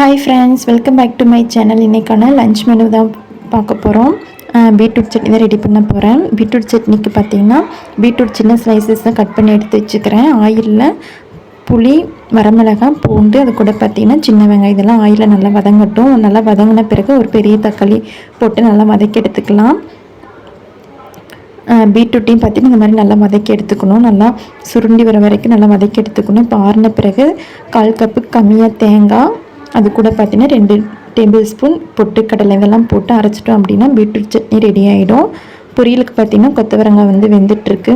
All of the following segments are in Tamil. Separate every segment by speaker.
Speaker 1: Hi friends welcome back to my channel இன்றைக்கான லஞ்ச் மெனு தான் பார்க்க போகிறோம் பீட்ரூட் சட்னி தான் ரெடி பண்ண போகிறேன் பீட்ரூட் சட்னிக்கு பார்த்தீங்கன்னா பீட்ரூட் சின்ன ஸ்லைசஸ் தான் கட் பண்ணி எடுத்து வச்சுக்கிறேன். ஆயிலில் புளி வரமிளகாய் பூண்டு அது கூட பார்த்தீங்கன்னா சின்ன வெங்காயம். இதெல்லாம் ஆயிலில் நல்லா வதங்கட்டும். நல்லா வதங்கின பிறகு ஒரு பெரிய தக்காளி போட்டு நல்லா வதக்கி எடுத்துக்கலாம். பீட்ரூட்டையும் பார்த்தீங்கன்னா இந்த மாதிரி நல்லா வதக்கி எடுத்துக்கணும். நல்லா சுருண்டி வர வரைக்கும் நல்லா வதக்கி எடுத்துக்கணும். இப்போ ஆறின பிறகு கால் கப்பு கம்மியாக தேங்காய் அது கூட பார்த்தீங்கன்னா ரெண்டு டேபிள் ஸ்பூன் பொட்டுக்கடலை இதெல்லாம் போட்டு அரைச்சிட்டோம் அப்படின்னா பீட்ரூட் சட்னி ரெடி ஆகிடும் பொரியலுக்கு பார்த்தீங்கன்னா கொத்தவரங்காய் வந்து வெந்துட்டுருக்கு.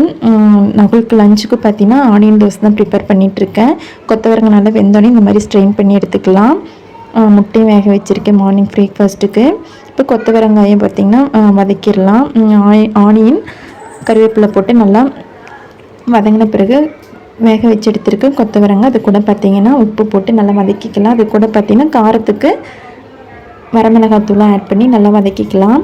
Speaker 1: நகுலுக்கு லஞ்சுக்கு பார்த்தீங்கன்னா ஆனியன் தோசை தான் ப்ரிப்பேர் பண்ணிகிட்ருக்கேன் கொத்தவரங்காய் நல்லா வெந்தோடனே இந்த மாதிரி ஸ்ட்ரெயின் பண்ணி எடுத்துக்கலாம். முட்டையும் வேக வச்சுருக்கேன் மார்னிங் பிரேக்ஃபாஸ்ட்டுக்கு இப்போ கொத்தவரங்காயை பார்த்திங்கன்னா வதக்கிடலாம். ஆனியன் கருவேப்பிலை போட்டு நல்லா வதங்கின பிறகு வேக வச்சு எடுத்துருக்கு கொத்தவரங்காய் அது கூட பார்த்திங்கன்னா உப்பு போட்டு நல்லா வதக்கிக்கலாம். அது கூட பார்த்திங்கன்னா காரத்துக்கு வரமிளகாத்தூளாக ஆட் பண்ணி நல்லா வதக்கிக்கலாம்.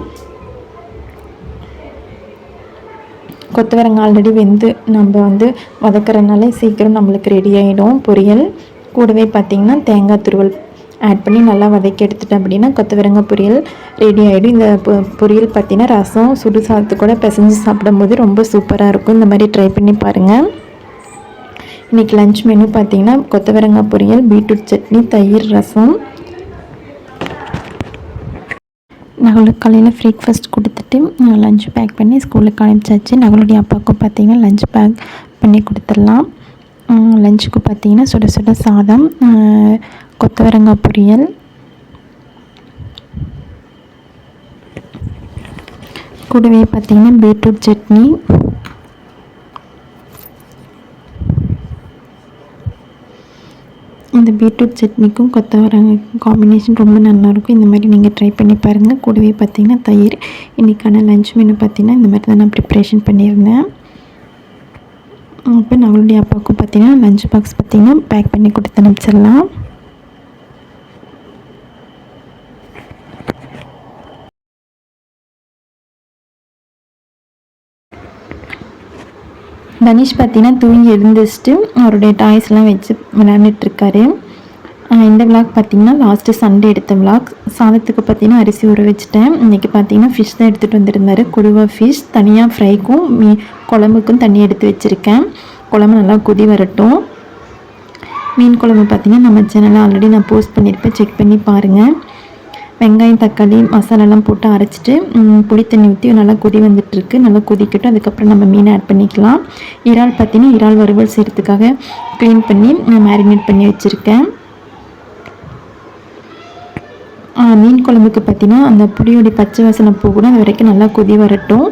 Speaker 1: கொத்தவரங்காய் ஆல்ரெடி வெந்து நம்ம வந்து வதக்கிறனால சீக்கிரம் நம்மளுக்கு ரெடி ஆகிடும் பொரியல். கூடவே பார்த்திங்கன்னா தேங்காய் துருவல் ஆட் பண்ணி நல்லா வதக்கி எடுத்துட்டேன் அப்படின்னா கொத்தவரங்காய் பொரியல் ரெடி ஆகிடும் இந்த பொரியல் பார்த்திங்கன்னா ரசம் சுடு சாதத்து கூட பிசைஞ்சு சாப்பிடும்போது ரொம்ப சூப்பராக இருக்கும். இந்த மாதிரி ட்ரை பண்ணி பாருங்கள் இன்றைக்கி லஞ்ச் மெனு பார்த்திங்கன்னா கொத்தவரங்காய் பொரியல் பீட்ரூட் சட்னி தயிர் ரசம். நகலுக்கு காலையில் பிரேக்ஃபாஸ்ட் கொடுத்துட்டு லஞ்ச் பேக் பண்ணி ஸ்கூலுக்கு அனுப்பிச்சாச்சு. நகலுடைய அப்பாவுக்கும் பார்த்திங்கன்னா லஞ்ச் பேக் பண்ணி கொடுத்துடலாம். லஞ்சுக்கு பார்த்திங்கன்னா சுட சுட சாதம் கொத்தவரங்காய் பொரியல். கூடவே பார்த்திங்கன்னா பீட்ரூட் சட்னி. இந்த பீட்ரூட் சட்னிக்கும் கொத்தவரங்க காம்பினேஷன் ரொம்ப நல்லாயிருக்கும் இந்த மாதிரி நீங்கள் ட்ரை பண்ணி பாருங்கள் கூடவே பார்த்திங்கன்னா தயிர் இன்றைக்கான லஞ்ச் மெனு பார்த்திங்கன்னா இந்த மாதிரி தான் நான் ப்ரிப்ரேஷன் பண்ணியிருந்தேன். இப்போ நம்மளுடைய அப்பாவுக்கும் பார்த்திங்கன்னா லஞ்ச் பாக்ஸ் பார்த்திங்கன்னா பேக் பண்ணி கொடுத்து அனுப்பிச்சிடலாம். தனிஷ் பார்த்தீங்கன்னா தூங்கி எழுந்திரிச்சிட்டு அவருடைய டாய்ஸ்லாம் வச்சு விளையாண்டுட்டுருக்காரு. இந்த விளாக் பார்த்தீங்கன்னா லாஸ்ட்டு சண்டே எடுத்த விளாக் சாதத்துக்கு பார்த்தீங்கன்னா அரிசி ஊற வச்சுட்டேன். இன்றைக்கி பார்த்தீங்கன்னா ஃபிஷ் தான் எடுத்துகிட்டு வந்திருந்தாரு. குடுவா ஃபிஷ் தனியாக ஃப்ரைக்கும் மீ குழம்புக்கும் தண்ணி எடுத்து வச்சுருக்கேன். குழம்பு நல்லா கொதி வரட்டும். மீன் குழம்பு பார்த்திங்கன்னா நம்ம சேனலில் ஆல்ரெடி நான் போஸ்ட் பண்ணியிருப்பேன். செக் பண்ணி பாருங்கள் வெங்காயம் தக்காளி மசாலாலாம் போட்டு அரைச்சிட்டு புளி தண்ணி ஊற்றி நல்லா கொதி வந்துட்டுருக்கு. நல்லா கொதிக்கட்டும். அதுக்கப்புறம் நம்ம மீனை ஆட் பண்ணிக்கலாம். இறால் பார்த்தீங்கன்னா இறால் வறுவல் செய்கிறதுக்காக க்ளீன் பண்ணி மேரினேட் பண்ணி வச்சுருக்கேன். மீன் குழம்புக்கு பார்த்தீங்கன்னா அந்த புளியோடைய பச்சை வாசனை போகணும். அது வரைக்கும் நல்லா கொதி வரட்டும்.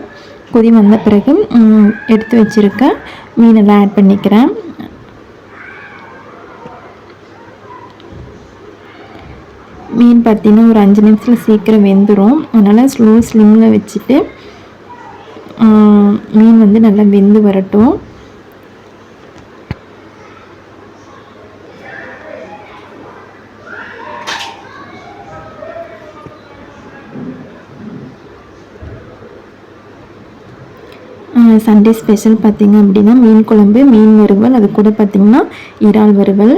Speaker 1: கொதி வந்த பிறகு எடுத்து வச்சுருக்க மீனெல்லாம் ஆட் பண்ணிக்கிறேன். மீன் பார்த்தீங்கன்னா ஒரு அஞ்சு நிமிஷத்தில் சீக்கிரம் வெந்துடும் அதனால் ஸ்லோ ஸ்லிம்மில் வச்சுட்டு மீன் வந்து நல்லா வெந்து வரட்டும். சண்டே ஸ்பெஷல் பார்த்திங்க அப்படின்னா மீன் குழம்பு மீன் வறுவல் அது கூட பார்த்திங்கன்னா இறால் வறுவல்.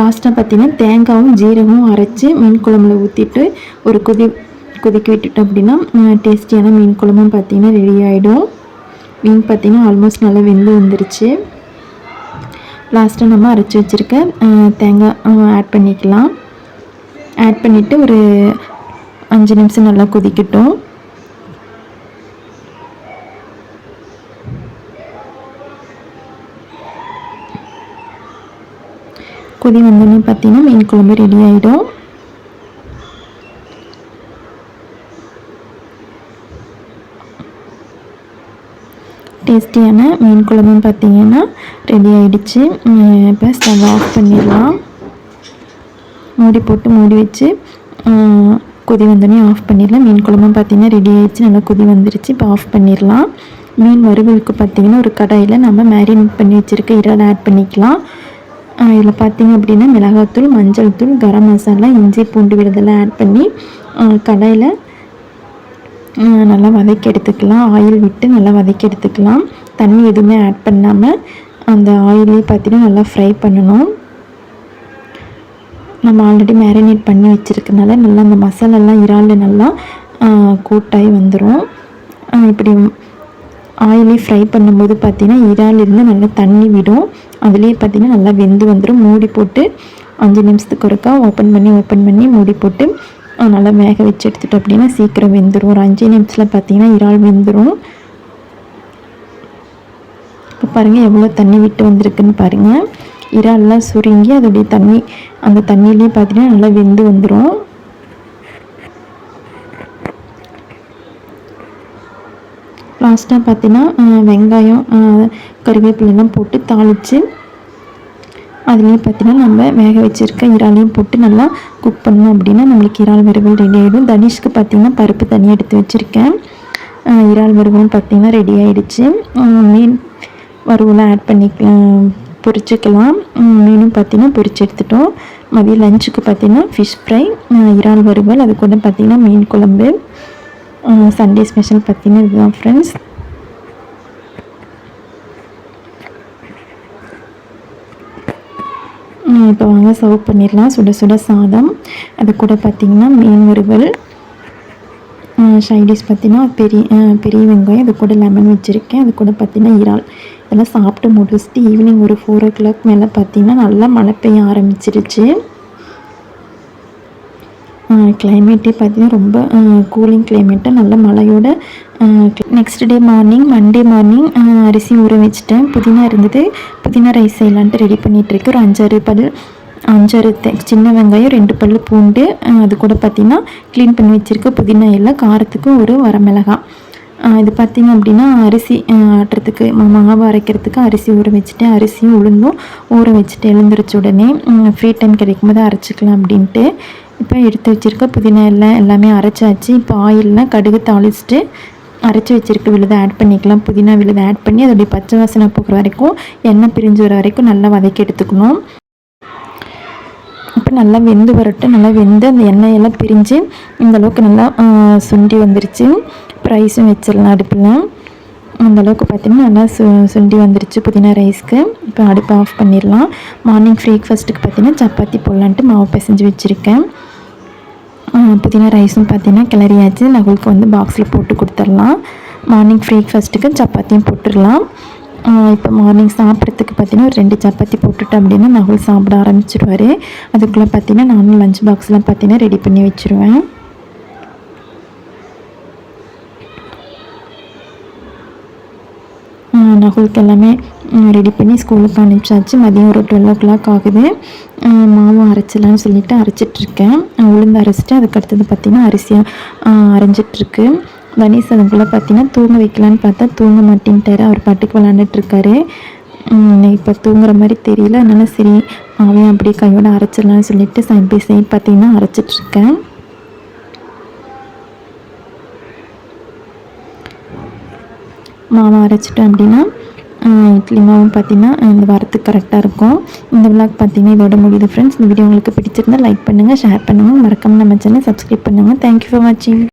Speaker 1: லாஸ்ட்டாக பார்த்திங்கன்னா தேங்காயும் ஜீரகமும் அரைச்சி மீன் குழம்புல ஊற்றிட்டு ஒரு கொதி கொதிக்க விட்டுட்டோம் அப்படின்னா டேஸ்டியான மீன் குழம்பும் பார்த்திங்கன்னா ரெடி ஆகிடும் மீன் பார்த்திங்கன்னா ஆல்மோஸ்ட் நல்லா வெந்து வந்துருச்சு. லாஸ்ட்டாக நம்ம அரைச்சி வச்சுருக்க தேங்காய் ஆட் பண்ணிக்கலாம். ஆட் பண்ணிவிட்டு ஒரு அஞ்சு நிமிஷம் நல்லா கொதிக்கட்டும். கொதி வந்தோடனே பார்த்தீங்கன்னா மீன் குழம்பு ரெடி ஆகிடும் டேஸ்டியான மீன் குழம்புன்னு பார்த்தீங்கன்னா ரெடி ஆகிடுச்சு இப்போ ஸ்டவ் ஆஃப் பண்ணிடலாம். மூடி போட்டு மூடி வச்சு கொதி வந்தோடனே ஆஃப் பண்ணிடலாம். மீன் குழம்பும் பார்த்தீங்கன்னா ரெடி ஆகிடுச்சு நல்லா கொதி வந்துருச்சு. இப்போ ஆஃப் பண்ணிடலாம். மீன் வறுவலுக்கு பார்த்தீங்கன்னா ஒரு கடாயில் நம்ம மேரினேட் பண்ணி வச்சுருக்க இறால் ஆட் பண்ணிக்கலாம். இதில் பார்த்திங்க அப்படின்னா மிளகாத்தூள் மஞ்சள் தூள் கரம் மசாலா இஞ்சி பூண்டு விடுதலை ஆட் பண்ணி கடையில் நல்லா வதக்கி எடுத்துக்கலாம். ஆயில் விட்டு நல்லா வதக்கி எடுத்துக்கலாம். தண்ணி எதுவுமே ஆட் பண்ணாமல் அந்த ஆயிலே பார்த்திங்கன்னா நல்லா ஃப்ரை பண்ணணும். நம்ம ஆல்ரெடி மேரினேட் பண்ணி வச்சுருக்கனால நல்லா அந்த மசாலாலாம் இறால் நல்லா கூட்டாகி வந்துடும் இப்படி ஆயிலே ஃப்ரை பண்ணும்போது பார்த்திங்கன்னா இறால் இருந்து நல்லா தண்ணி விடும். அதுலேயே பார்த்திங்கன்னா நல்லா வெந்து வந்துடும் மூடி போட்டு அஞ்சு நிமிஷத்துக்கு ஒருக்கா ஓப்பன் பண்ணி ஓப்பன் பண்ணி மூடி போட்டு நல்லா வேக வச்சு எடுத்துட்டோம் அப்படின்னா சீக்கிரம் வெந்துடும் ஒரு அஞ்சு நிமிஷத்தில் பார்த்திங்கன்னா இறால் வெந்துடும் இப்போ பாருங்கள் எவ்வளோ தண்ணி விட்டு வந்திருக்குன்னு பாருங்கள் இறால்லாம் சுருங்கி அதோடைய தண்ணி அந்த தண்ணியிலையும் பார்த்தீங்கன்னா நல்லா வெந்து வந்துடும் லாஸ்ட்டாக பார்த்தீங்கன்னா வெங்காயம் கருவேப்பிலெல்லாம் போட்டு தாளித்து அதுலேயும் பார்த்தீங்கன்னா நம்ம வேக வச்சுருக்க இறாலையும் போட்டு நல்லா குக் பண்ணோம் அப்படின்னா நம்மளுக்கு இறால் வறுவல் ரெடி ஆகிடும் தனிஷ்க்கு பார்த்திங்கன்னா பருப்பு தனியாக எடுத்து வச்சுருக்கேன். இறால் வறுவலும் பார்த்திங்கன்னா ரெடி ஆகிடுச்சு மீன் வறுவலாம் ஆட் பண்ணிக்கலாம் பொரிச்சிக்கலாம். மீனும் பார்த்திங்கன்னா பொரிச்சு எடுத்துட்டோம். மதியம் லஞ்சுக்கு பார்த்திங்கன்னா ஃபிஷ் ஃப்ரை இறால் வறுவல் அது கூட பார்த்திங்கன்னா மீன் குழம்பு. சண்டே ஸ்பெஷல் பார்த்திங்கன்னா இதுதான் ஃப்ரெண்ட்ஸ் இப்போ வாங்க சர்வ் பண்ணிடலாம். சுட சுட சாதம். அது கூட பார்த்திங்கன்னா மீன் வறுவல். ஷைடிஷ் பார்த்திங்கன்னா பெரிய பெரிய வெங்காயம். அது கூட லெமன் வச்சுருக்கேன். அது கூட பார்த்திங்கன்னா இறால். இதெல்லாம் சாப்பிட்டு முடிச்சுட்டு ஈவினிங் ஒரு ஃபோர் ஓ கிளாக் மேலே பார்த்திங்கன்னா நல்லா மழை பெய்ய ஆரம்பிச்சிருச்சு. கிளைமேட்டே பார்த்திங்கன்னா ரொம்ப கூலிங் கிளைமேட்டு நல்ல மழையோட next day morning Monday morning அரிசி ஊற வச்சுட்டேன். புதினா இருந்தது. புதினா ரைஸ் செய்யலான்ட்டு ரெடி பண்ணிகிட்ருக்கு ஒரு அஞ்சாறு பல் அஞ்சாறு சின்ன வெங்காயம் ரெண்டு பல் பூண்டு அது கூட பார்த்திங்கன்னா க்ளீன் பண்ணி வச்சுருக்க புதினா எல்லாம் காரத்துக்கு ஒரு வரமிளகா. இது பார்த்திங்க அப்படின்னா அரிசி ஆட்டுறதுக்கு மாவு அரைக்கிறதுக்கு அரிசி ஊற வச்சுட்டேன். அரிசியும் உளுந்தும் ஊற வச்சுட்டு எழுந்திரிச்ச உடனே ஃப்ரீ டைம் கிடைக்கும் போது அரைச்சிக்கலாம் அப்படின்ட்டு. இப்போ எடுத்து வச்சுருக்க புதினா எல்லாம் எல்லாமே அரைச்சாச்சு. இப்போ ஆயிலெலாம் கடுகு தாளிச்சிட்டு அரைச்சி வச்சுருக்க விழுதை ஆட் பண்ணிக்கலாம். புதினா விழுதை ஆட் பண்ணி அதோடைய பச்சை வாசனை போகிற வரைக்கும் எண்ணெய் பிரிஞ்சு வர வரைக்கும் நல்லா வதக்கி எடுத்துக்கணும். இப்போ நல்லா வெந்து வரட்டும். நல்லா வெந்து அந்த எண்ணெயெல்லாம் பிரிஞ்சு இந்தளவுக்கு நல்லா சுண்டி வந்துருச்சு. ப்ரைஸும் வச்சிடலாம் அடுப்பில் அந்தளவுக்கு பார்த்திங்கன்னா நல்லா சு சுண்டி வந்துருச்சு புதினா ரைஸ்க்கு. இப்போ அடுப்பு ஆஃப் பண்ணிடலாம். மார்னிங் பிரேக்ஃபாஸ்ட்டுக்கு பார்த்திங்கன்னா சப்பாத்தி போடலான்ட்டு மாவு பிசைஞ்சு வச்சுருக்கேன். புதினா ரைஸும் பார்த்திங்கன்னா கிளறியாச்சு. நகுலுக்கு வந்து பாக்ஸில் போட்டு கொடுத்துடலாம். மார்னிங் பிரேக்ஃபாஸ்ட்டுக்கு சப்பாத்தியும் போட்டுடலாம். இப்போ மார்னிங் சாப்பிட்றதுக்கு பார்த்தீங்கன்னா ஒரு ரெண்டு சப்பாத்தி போட்டுட்டேன் அப்படின்னா நகுல் சாப்பிட ஆரம்பிச்சிடுவார் அதுக்குள்ளே பார்த்தீங்கன்னா நானும் லஞ்ச் பாக்ஸ்லாம் பார்த்தீங்கன்னா ரெடி பண்ணி வச்சுருவேன். நகுலுக்கு எல்லாமே ரெடி பண்ணி ஸ்கூலுக்கு அனுப்பிச்சாச்சு. மதியம் ஒரு டுவெல் ஓ கிளாக் ஆகுது மாவும் அரைச்சிடலான்னு சொல்லிட்டு அரைச்சிட்ருக்கேன். உளுந்து அரைச்சிட்டு அதுக்கடுத்தது பார்த்திங்கன்னா அரிசியாக அரைஞ்சிட்ருக்கு. கணேஷ் அதுக்குள்ளே பார்த்தீங்கன்னா தூங்க வைக்கலான்னு பார்த்தா தூங்க மாட்டேன்ட்டார். அவர் பாட்டுக்கு விளாண்டுட்ருக்காரு. இப்போ தூங்குற மாதிரி தெரியல. அதனால சரி அவன் அப்படியே கையோட அரைச்சிடலான்னு சொல்லிட்டு சைட் பை சைட் பார்த்திங்கன்னா அரைச்சிட்ருக்கேன். மாவை அரைச்சிட்டோம் அப்படின்னா இட்லி மாவும் பார்த்திங்கன்னா இந்த வாரத்துக்கு கரெக்டாக இருக்கும். இந்த விளாக் பார்த்திங்கன்னா இதோட முடியுது ஃப்ரெண்ட்ஸ் இந்த வீடியோ உங்களுக்கு பிடிச்சிருந்தால் லைக் பண்ணுங்கள் ஷேர் பண்ணுங்கள் மறக்காமல் நம்ம சேனல் சப்ஸ்கிரைப் பண்ணுங்கள் தேங்க்யூ ஃபார் வாட்சிங்